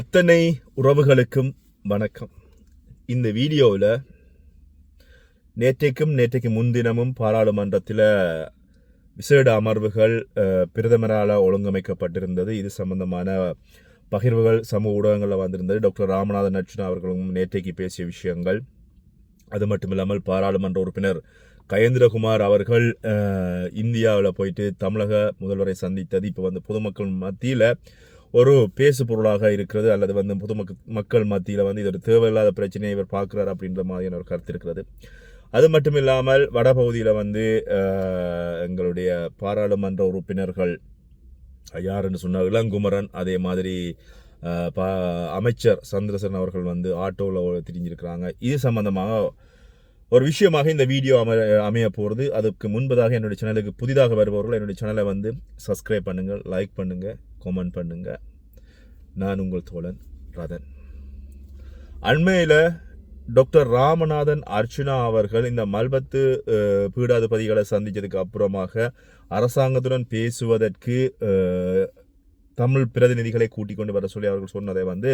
அத்தனை உறவுகளுக்கும் வணக்கம். இந்த வீடியோவில் நேற்றைக்கும் நேற்றைக்கு முன்தினமும் பாராளுமன்றத்தில் விசேட அமர்வுகள் பிரதமரால் ஒழுங்கமைக்கப்பட்டிருந்தது. இது சம்பந்தமான பகிர்வுகள் சமூக ஊடகங்களில் வந்திருந்தது. டாக்டர் ராமநாதன் அர்ஜுனா அவர்களும் நேற்றைக்கு பேசிய விஷயங்கள். அது மட்டும் இல்லாமல் பாராளுமன்ற உறுப்பினர் கயேந்திரகுமார் அவர்கள் இந்தியாவில் போயிட்டு தமிழக முதல்வரை சந்தித்தது. இப்போ வந்து பொதுமக்கள் மத்தியில் ஒரு பேசு பொருளாக இருக்கிறது அல்லது வந்து பொதுமக்கள் மக்கள் மத்தியில் வந்து இது ஒரு தேவையில்லாத பிரச்சனையை இவர் பார்க்குறாரு அப்படின்ற மாதிரியான ஒரு கருத்து இருக்கிறது. அது மட்டும் இல்லாமல் வடபகுதியில் வந்து எங்களுடைய பாராளுமன்ற உறுப்பினர்கள் யாருன்னு சொன்னால் இளங்குமரன் அதே மாதிரி பா அமைச்சர் சந்திரசன் அவர்கள் வந்து ஆட்டோவில் திரிஞ்சிருக்கிறாங்க. இது சம்பந்தமாக ஒரு விஷயமாக இந்த வீடியோ அம அமைய போகிறது அதுக்கு முன்பதாக என்னுடைய சேனலுக்கு புதிதாக வருபவர்கள் என்னுடைய சேனலை வந்து சப்ஸ்கிரைப் பண்ணுங்கள் லைக் பண்ணுங்கள் கமெண்ட் பண்ணுங்கள். நான் உங்கள் தோழன் ரதன். அண்மையில் டாக்டர் ராமநாதன் அர்ச்சுனா அவர்கள் இந்த மல்பத்து பீடாதிபதிகளை சந்தித்ததுக்கு அப்புறமாக அரசாங்கத்துடன் பேசுவதற்கு தமிழ் பிரதிநிதிகளை கூட்டிக் கொண்டு வர சொல்லி அவர்கள் சொன்னதை வந்து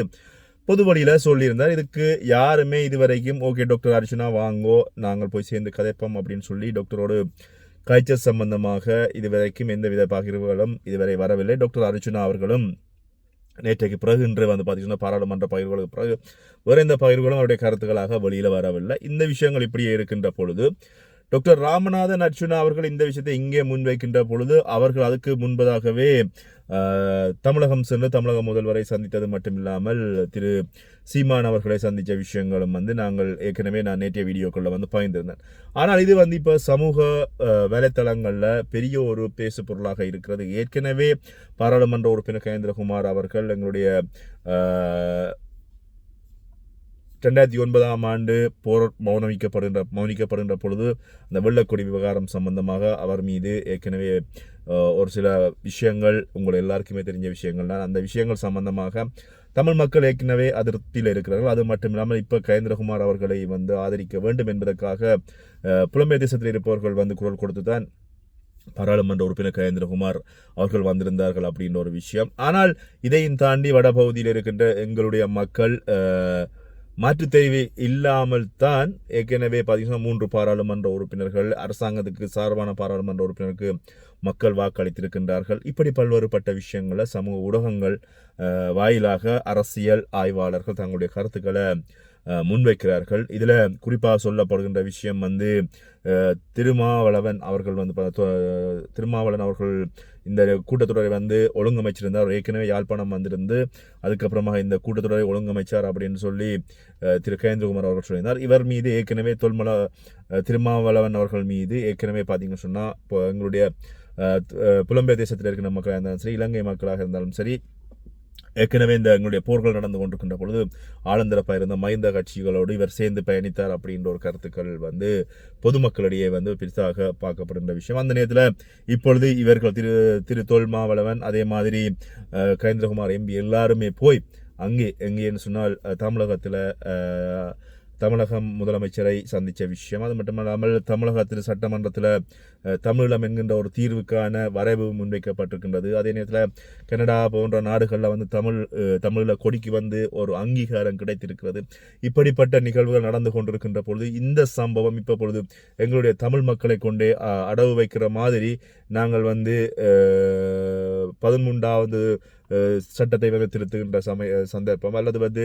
பொது வழியில் சொல்லியிருந்தார். இதுக்கு யாருமே இதுவரைக்கும் ஓகே டாக்டர் அர்ச்சனா வாங்கோ நாங்கள் போய் சேர்ந்து கதைப்போம் அப்படின்னு சொல்லி டாக்டரோடு காய்ச்சல் சம்பந்தமாக இதுவரைக்கும் எந்தவித பகிர்வுகளும் இதுவரை வரவில்லை. டாக்டர் அர்ச்சுனா அவர்களும் நேற்றைக்கு பிறகு இன்று வந்து பார்த்திங்கன்னா பாராளுமன்ற பகிர்வுகளுக்கு பிறகு வேறு எந்த பகிர்வுகளும் அவருடைய கருத்துக்களாக வெளியில் வரவில்லை. இந்த விஷயங்கள் இப்படியே இருக்கின்ற பொழுது டாக்டர் ராமநாதன் அர்ஜுனா அவர்கள் இந்த விஷயத்தை இங்கே முன்வைக்கின்ற பொழுது அவர்கள் அதுக்கு முன்பதாகவே தமிழகம் சென்று தமிழக முதல்வரை சந்தித்தது மட்டுமில்லாமல் திரு சீமான் அவர்களை சந்தித்த விஷயங்களும் வந்து நாங்கள் ஏற்கனவே நான் நேற்றைய வீடியோக்களில் வந்து பகிர்ந்திருந்தேன். ஆனால் இது வந்து இப்போ சமூக வலைத்தளங்களில் பெரிய ஒரு பேசு பொருளாக இருக்கிறது. ஏற்கனவே பாராளுமன்ற உறுப்பினர் கேந்திரகுமார் அவர்கள் எங்களுடைய ரெண்டாயிரத்தி ஒன்பதாம் ஆண்டு போர் மௌனமிக்கப்படுகின்ற மௌனிக்கப்படுகின்ற பொழுது அந்த வெள்ளக்கொடி விவகாரம் சம்பந்தமாக அவர் மீது ஏற்கனவே ஒரு சில விஷயங்கள் உங்கள் எல்லாருக்குமே தெரிஞ்ச விஷயங்கள் தான். அந்த விஷயங்கள் சம்பந்தமாக தமிழ் மக்கள் ஏற்கனவே அதிருப்தியில் இருக்கிறார்கள். அது மட்டும் இல்லாமல் இப்போ கயேந்திரகுமார் அவர்களை வந்து ஆதரிக்க வேண்டும் என்பதற்காக அஹ், புலம்பெயர் தேசத்தில் இருப்பவர்கள் வந்து குரல் கொடுத்து தான் பாராளுமன்ற உறுப்பினர் கயேந்திரகுமார் அவர்கள் வந்திருந்தார்கள் அப்படின்ற ஒரு விஷயம். ஆனால் இதையும் தாண்டி வடபகுதியில் இருக்கின்ற எங்களுடைய மக்கள் மாற்றுத் தேவை இல்லாமல் தான் ஏற்கனவே பார்த்தீங்கன்னா மூன்று பாராளுமன்ற உறுப்பினர்கள் அரசாங்கத்துக்கு சார்பான பாராளுமன்ற உறுப்பினருக்கு மக்கள் வாக்களித்திருக்கின்றார்கள். இப்படி பல்வேறுபட்ட விஷயங்களை சமூக ஊடகங்கள் வாயிலாக அரசியல் ஆய்வாளர்கள் தங்களுடைய கருத்துக்களை முன்வைக்கிறார்கள். இதில் குறிப்பாக சொல்லப்படுகின்ற விஷயம் வந்து திருமாவளவன் அவர்கள் வந்து பா- திருமாவளவன் அவர்கள் இந்த கூட்டத்தொடரை வந்து ஒழுங்கமைச்சிருந்தார். ஏற்கனவே யாழ்ப்பாணம் வந்திருந்து அதுக்கப்புறமாக இந்த கூட்டத்தொடரை ஒழுங்கமைச்சார் அப்படின்னு சொல்லி திரு கேந்திரகுமார் அவர்கள் சொல்லியிருந்தார். இவர் மீது ஏற்கனவே தொல்மல திருமாவளவன் அவர்கள் மீது ஏற்கனவே பார்த்தீங்கன்னு சொன்னால் இப்போ எங்களுடைய புலம்பெயர் தேசத்தில் இருக்கிற மக்களாக இருந்தாலும் சரி இலங்கை மக்களாக இருந்தாலும் சரி ஏற்கனவே இந்த எங்களுடைய போர்கள் நடந்து கொண்டிருக்கின்ற பொழுது ஆனந்தரப்பாக இருந்த மைந்த கட்சிகளோடு இவர் சேர்ந்து பயணித்தார் அப்படின்ற ஒரு கருத்துக்கள் வந்து பொதுமக்களிடையே வந்து பெரிதாக பார்க்கப்படுகின்ற விஷயம். அந்த நேரத்தில் இப்பொழுது இவர்கள் திரு திரு தொல்மாவளவன் அதே மாதிரி அஹ், எம்பி எல்லாருமே போய் அங்கே எங்கேன்னு சொன்னால் தமிழகத்தில் தமிழகம் முதலமைச்சரை சந்தித்த விஷயம். அது மட்டுமல்லாமல் தமிழகத்தில் சட்டமன்றத்தில் அஹ், தமிழீழம் என்கின்ற ஒரு தீர்வுக்கான வரைவு முன்வைக்கப்பட்டிருக்கின்றது. அதே நேரத்தில் கனடா போன்ற நாடுகளில் வந்து தமிழ் தமிழில் கொடிக்கு வந்து ஒரு அங்கீகாரம் கிடைத்திருக்கிறது. இப்படிப்பட்ட நிகழ்வுகள் நடந்து கொண்டிருக்கின்ற பொழுது இந்த சம்பவம் இப்போ பொழுது எங்களுடைய தமிழ் மக்களை கொண்டே அடவு வைக்கிற மாதிரி நாங்கள் வந்து பதிமூன்றாவது சட்டத்தை வந்து திருத்துகின்ற சமய சந்தர்ப்பம் அல்லது வந்து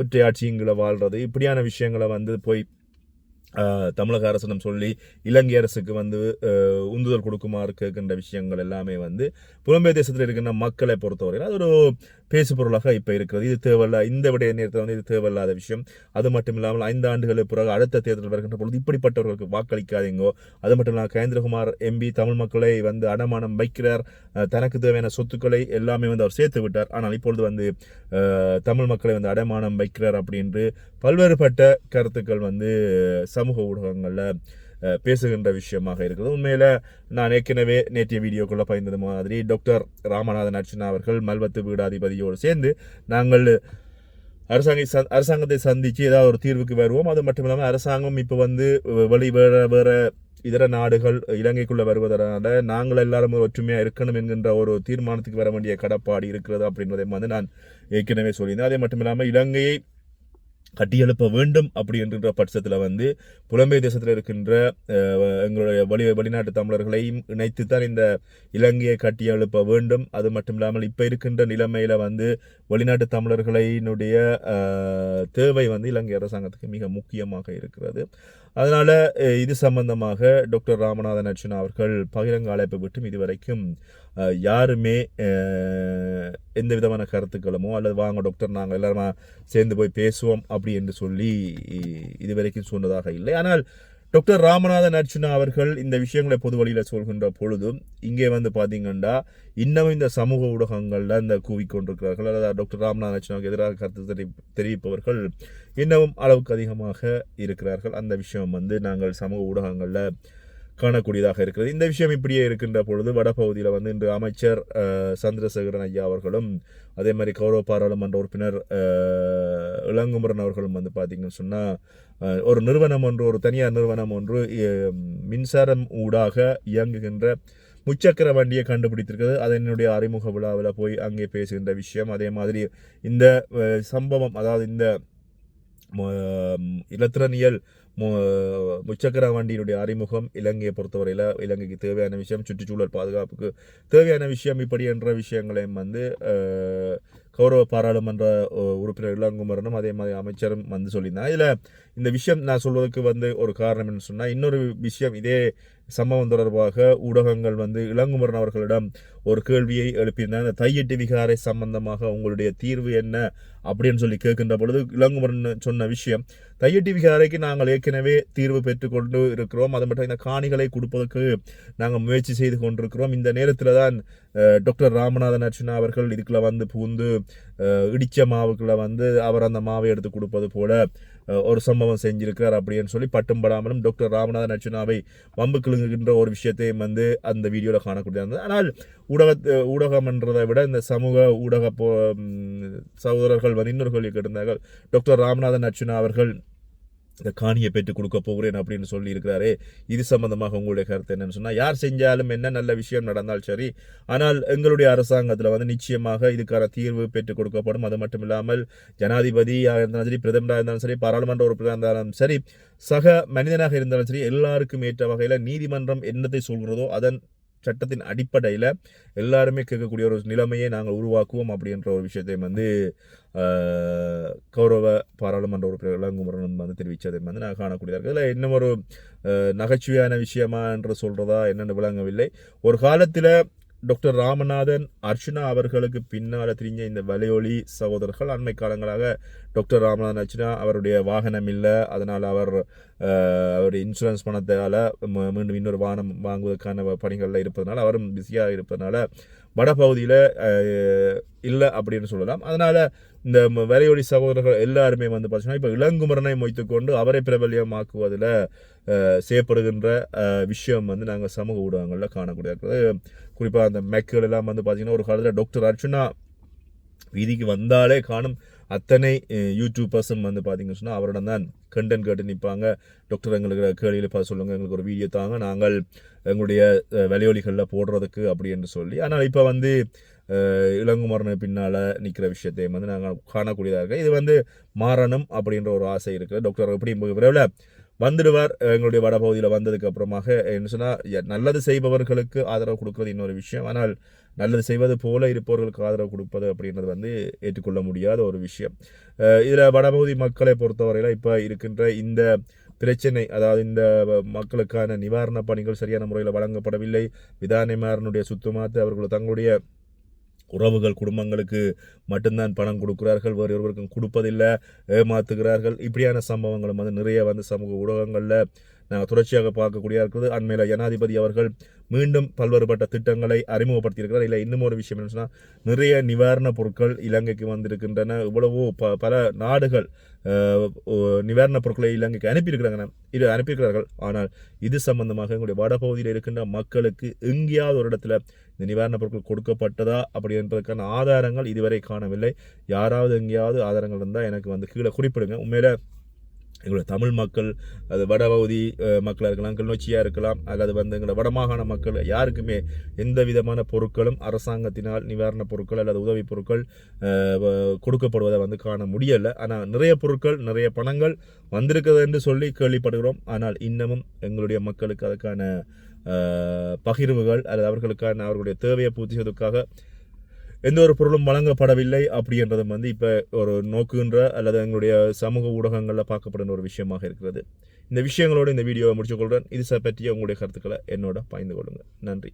ஒற்றையாட்சிங்களை வாழ்றது. இப்படியான விஷயங்களை வந்து போய் தமிழக அரசிடம் சொல்லி இலங்கை அரசுக்கு வந்து உந்துதல் கொடுக்குமாறு கேட்கின்ற விஷயங்கள் எல்லாமே வந்து புலம்பெயர் தேசத்தில் இருக்கின்ற மக்களை பொறுத்தவரையில் அது ஒரு பேசு பொருளாக இப்போ இருக்கிறது. இது தேவையில்ல. இந்த விடைய நேரத்தில் வந்து இது தேவையில்லாத விஷயம். அது மட்டும் இல்லாமல் ஐந்து ஆண்டுகளுக்கு பிறகு அடுத்த தேர்தல் வருகின்ற பொழுது இப்படிப்பட்டவர்களுக்கு வாக்களிக்காதீங்கோ. அது மட்டும் இல்லாமல் கயேந்திரகுமார் எம்பி தமிழ் மக்களை வந்து அடமானம் வைக்கிறார். தனக்கு தேவையான சொத்துக்களை எல்லாமே வந்து அவர் சேர்த்து விட்டார். ஆனால் இப்பொழுது வந்து தமிழ் மக்களை வந்து அடமானம் வைக்கிறார் அப்படின்று பல்வேறுபட்ட கருத்துக்கள் வந்து சமூக ஊடகங்களில் பேசுகின்ற விஷயமாக இருக்குது உண்மையில் நான் ஏற்கனவே நேற்றைய வீடியோக்குள்ளே பயந்தது மாதிரி டாக்டர் ராமநாதன் அர்ச்சனா அவர்கள் மல்வத்து வீடாதிபதியோடு சேர்ந்து நாங்கள் அரசாங்க சந் அரசாங்கத்தை சந்தித்து ஏதாவது ஒரு தீர்வுக்கு வருவோம். அது மட்டும் இல்லாமல் அரசாங்கம் இப்போ வந்து வெளி வேறு வேறு இதர நாடுகள் இலங்கைக்குள்ளே வருவதனால நாங்கள் எல்லாரும் ஒரு இருக்கணும் என்கின்ற ஒரு தீர்மானத்துக்கு வர வேண்டிய கடப்பாடு இருக்கிறது அப்படின்றதை வந்து நான் ஏற்கனவே சொல்லியிருந்தேன். அதே மட்டும் இல்லாமல் இலங்கையை கட்டியெழுப்ப வேண்டும் அப்படி என்கின்ற பட்சத்தில் வந்து புலம்பெயர் தேசத்தில் இருக்கின்ற எங்களுடைய வெளி வெளிநாட்டு தமிழர்களையும் இணைத்து தான் இந்த இலங்கையை கட்டியெழுப்ப வேண்டும். அது மட்டும் இல்லாமல் இப்போ இருக்கின்ற நிலைமையில் வந்து வெளிநாட்டு தமிழர்களினுடைய தேவை வந்து இலங்கை அரசாங்கத்துக்கு மிக முக்கியமாக இருக்கிறது. அதனால் இது சம்பந்தமாக டாக்டர் ராமநாதன் அர்ச்சுனா அவர்கள் பகிரங்க அழைப்பு விட்டும் இதுவரைக்கும் யாருமே எந்த விதமான கருத்துக்களுமோ அல்லது வாங்க டாக்டர் நாங்கள் எல்லாருமா சேர்ந்து போய் பேசுவோம் அப்படி என்று சொல்லி இதுவரைக்கும் சொன்னதாக இல்லை. ஆனால் டாக்டர் ராமநாதன் அர்ச்சுனா அவர்கள் இந்த விஷயங்களை பொது வழியில் சொல்கின்ற பொழுதும் இங்கே வந்து பார்த்தீங்கன்னா இன்னமும் இந்த சமூக ஊடகங்களில் இந்த கூவிக்கொண்டிருக்கிறார்கள் அதாவது டாக்டர் ராமநாதன் அர்ச்சுனாவுக்கு எதிராக கருத்து தெரி தெரிவிப்பவர்கள் இன்னமும் அளவுக்கு அதிகமாக இருக்கிறார்கள். அந்த விஷயம் வந்து நாங்கள் சமூக ஊடகங்களில் காணக்கூடியதாக இருக்கிறது. இந்த விஷயம் இப்படியே இருக்கின்ற பொழுது வடபகுதியில் வந்து இன்று அமைச்சர் சந்திரசேகரன் ஐயா அவர்களும் அதே மாதிரி கௌரவ பாராளுமன்ற உறுப்பினர் இளங்குமரன் அவர்களும் வந்து பார்த்திங்கன்னு சொன்னால் ஒரு நிறுவனம் ஒன்று ஒரு தனியார் நிறுவனம் ஒன்று மின்சாரம் ஊடாக இயங்குகின்ற முச்சக்கர வண்டியை கண்டுபிடித்திருக்கிறது. அதனுடைய அறிமுக விழாவில் போய் அங்கே பேசுகின்ற விஷயம். அதே மாதிரி இந்த சம்பவம் அதாவது இந்த இலத்திரனியல் முச்சக்கர வண்டியினுடைய அறிமுகம் இலங்கையை பொறுத்தவரையில் இலங்கைக்கு தேவையான விஷயம் சுற்றுச்சூழல் பாதுகாப்புக்கு தேவையான விஷயம் இப்படி என்ற விஷயங்களையும் வந்து கௌரவ பாராளுமன்ற உறுப்பினர் இளங்குமரனும் அதே மாதிரி அமைச்சரும் வந்து சொல்லியிருந்தாங்க. இதில் இந்த விஷயம் நான் சொல்வதற்கு வந்து ஒரு காரணம் என்ன சொன்னால் இன்னொரு விஷயம் இதே சம்பவம் தொடர்பாக ஊடகங்கள் வந்து இளங்குமரன் அவர்களிடம் ஒரு கேள்வியை எழுப்பியிருந்தாங்க. இந்த தையிட்டு விகாரை சம்பந்தமாக உங்களுடைய தீர்வு என்ன அப்படின்னு சொல்லி கேட்கின்ற பொழுது இளங்குமரன் சொன்ன விஷயம் தையிட்டு விகாரைக்கு நாங்கள் ஏற்கனவே தீர்வு பெற்றுக்கொண்டு இருக்கிறோம். அது மட்டும் இந்த காணிகளை கொடுப்பதற்கு நாங்கள் முயற்சி செய்து கொண்டிருக்கிறோம். இந்த நேரத்தில் தான் டாக்டர் ராமநாதன் அர்ச்சனா அவர்கள் இதுக்குள்ள வந்து புகுந்து இடித்த மாவுக்குள்ளே மாவுக்குள்ள வந்து அவர் அந்த மாவை எடுத்து கொடுப்பது போல ஒரு சம்பவம் செஞ்சிருக்கிறார் அப்படின்னு சொல்லி பட்டும் படாமலும் டாக்டர் ராமநாதன் அர்ச்சனாவை வம்பு கிழங்குகின்ற ஒரு விஷயத்தையும் வந்து அந்த வீடியோவில் காணக்கூடியது இருந்தது ஆனால் ஊடக ஊடகம்ன்றதை விட இந்த சமூக ஊடக போ சகோதரர்கள் வந்து இன்னொரு கேள்வி கேட்டிருந்தார்கள். டாக்டர் ராமநாதன் அர்ச்சனா அவர்கள் இந்த காணியை பெற்றுக் கொடுக்க போகிறேன் அப்படின்னு சொல்லியிருக்கிறாரு இது சம்பந்தமாக உங்களுடைய கருத்து என்னன்னு சொன்னால் யார் செஞ்சாலும் என்ன நல்ல விஷயம் நடந்தால் சரி ஆனால் எங்களுடைய அரசாங்கத்தில் வந்து நிச்சயமாக இதுக்கான தீர்வு பெற்றுக் கொடுக்கப்படும். அது மட்டும் இல்லாமல் ஜனாதிபதியாக இருந்தாலும் சரி பிரதமராக இருந்தாலும் சரி பாராளுமன்ற உறுப்பினராக இருந்தாலும் சரி சக மனிதனாக இருந்தாலும் சரி எல்லாருக்கும் ஏற்ற வகையில் நீதிமன்றம் என்னத்தை சொல்கிறதோ அதன் சட்டத்தின் அடிப்படையில் எல்லாருமே கேட்கக்கூடிய ஒரு நிலைமையை நாங்கள் உருவாக்குவோம் அப்படின்ற ஒரு விஷயத்தை வந்து கௌரவ பாராளுமன்ற உறுப்பினர் இளங்குமரன் வந்து தெரிவித்ததை வந்து நான் காணக்கூடியதாக இருக்குது இதில் இன்னும் ஒரு நகைச்சுவையான விஷயமா என்று சொல்கிறதா என்னென்னு விளங்கவில்லை. ஒரு காலத்தில் டாக்டர் ராமநாதன் அர்ச்சனா அவர்களுக்கு பின்னால் திரிஞ்ச இந்த வலையொலி சகோதரர்கள் அண்மை காலங்களாக டாக்டர் ராமநாதன் அர்ச்சனா அவருடைய வாகனம் இல்லை. அதனால் அவர் அவருடைய இன்சூரன்ஸ் பணத்தால் மீண்டும் இன்னொரு வாகனம் வாங்குவதற்கான பணிகளில் இருப்பதனால அவரும் பிஸியாக இருப்பதனால வடபகுதியில் இல்லை அப்படின்னு சொல்லலாம். அதனால் இந்த ம- சகோதரர்கள் எல்லாருமே வந்து பார்த்தீங்கன்னா இப்போ இளங்குமரனை மொய்த்துக்கொண்டு அவரை பிரபல்யமாக்குவதில் செய்யப்படுகின்ற விஷயம் வந்து நாங்கள் சமூக ஊடகங்களில் காணக்கூடிய குறிப்பாக அந்த மெக்குகள் எல்லாம் வந்து பார்த்தீங்கன்னா ஒரு காலத்தில் டாக்டர் அர்ச்சுனா வீதிக்கு வந்தாலே காணும். அத்தனை யூடியூபர்ஸும் வந்து பார்த்தீங்கன்னு சொன்னால் அவரிடம் தான் கண்டென்ட் கேட்டு நிற்பாங்க டாக்டர் எங்களுக்கு கேள்வியில் பார்த்து சொல்லுங்கள் எங்களுக்கு ஒரு வீடியோ தாங்க. நாங்கள் எங்களுடைய அஹ், வலையொலிகளில் போடுறதுக்கு அப்படி என்று சொல்லி. ஆனால் இப்போ வந்து இளங்குமரனு பின்னால் நிற்கிற விஷயத்தை வந்து நாங்கள் காணக்கூடியதாக இருக்கு இது வந்து மாறணும் அப்படின்ற ஒரு ஆசை இருக்குது டாக்டர் எப்படி விரைவில் வந்துடுவார் எங்களுடைய வடபகுதியில் வந்ததுக்கு அப்புறமாக. என்ன சொன்னால் நல்லது செய்பவர்களுக்கு ஆதரவு கொடுக்கறது இன்னொரு விஷயம். ஆனால் நல்லது செய்வது போல இருப்பவர்களுக்கு ஆதரவு கொடுப்பது அப்படின்றது வந்து ஏற்றுக்கொள்ள முடியாத ஒரு விஷயம். இதில் வடபகுதி மக்களை பொறுத்தவரையில் இப்போ இருக்கின்ற இந்த பிரச்சனை அதாவது இந்த மக்களுக்கான நிவாரண பணிகள் சரியான முறையில் வழங்கப்படவில்லை. விதானிமாரனுடைய சுத்தமாத்து அவர்கள் தங்களுடைய உறவுகள் குடும்பங்களுக்கு மட்டும்தான் பணம் கொடுக்குறார்கள் வேறு ஒருவருக்கும் கொடுப்பதில்லை ஏமாத்துகிறார்கள். இப்படியான சம்பவங்களும் வந்து நிறைய வந்து சமூக ஊடகங்களில் நாங்கள் தொடர்ச்சியாக பார்க்கக்கூடிய இருக்கிறது அண்மையில் ஜனாதிபதி அவர்கள் மீண்டும் பல்வேறுபட்ட திட்டங்களை அறிமுகப்படுத்தியிருக்கிறார். இல்லை இன்னும் ஒரு விஷயம் என்ன சொன்னால் நிறைய நிவாரணப் பொருட்கள் இலங்கைக்கு வந்திருக்கின்றன. இவ்வளவோ ப பல நாடுகள் நிவாரணப் பொருட்களை இலங்கைக்கு அனுப்பியிருக்கிறாங்க. இது அனுப்பியிருக்கிறார்கள். ஆனால் இது சம்பந்தமாக எங்களுடைய வடபகுதியில் இருக்கின்ற மக்களுக்கு எங்கேயாவது ஒரு இடத்துல இந்த நிவாரணப் பொருட்கள் கொடுக்கப்பட்டதா அப்படி என்பதற்கான ஆதாரங்கள் இதுவரை காணவில்லை. யாராவது எங்கேயாவது ஆதாரங்கள் இருந்தால் எனக்கு வந்து கீழே குறிப்பிடுங்க. உண்மையில எங்களோட தமிழ் மக்கள் அது வடபகுதி மக்களாக இருக்கலாம் கிளிநொச்சியாக இருக்கலாம் அல்லது வந்து எங்களோட வடமாகாண மக்கள் யாருக்குமே எந்த விதமான பொருட்களும் அரசாங்கத்தினால் நிவாரணப் பொருட்கள் அல்லது உதவிப் பொருட்கள் கொடுக்கப்படுவதை வந்து காண முடியலை. ஆனால் நிறைய பொருட்கள் நிறைய பணங்கள் வந்திருக்கிறது என்று சொல்லி கேள்விப்படுகிறோம். ஆனால் இன்னமும் எங்களுடைய மக்களுக்கு அதுக்கான பகிர்வுகள் அல்லது அவர்களுக்கான அவர்களுடைய தேவையை பூர்த்தி செய்வதற்காக எந்த ஒரு பொருளும் வழங்கப்படவில்லை அப்படின்றதும் வந்து இப்போ ஒரு நோக்குகின்ற அல்லது எங்களுடைய சமூக ஊடகங்களில் பார்க்கப்படுகிற ஒரு விஷயமாக இருக்கிறது. இந்த விஷயங்களோடு இந்த வீடியோவை முடிச்சுக்கொள்கிறேன் இது பற்றிய உங்களுடைய கருத்துக்களை என்னோட பகிர்ந்து கொள்ளுங்கள். நன்றி.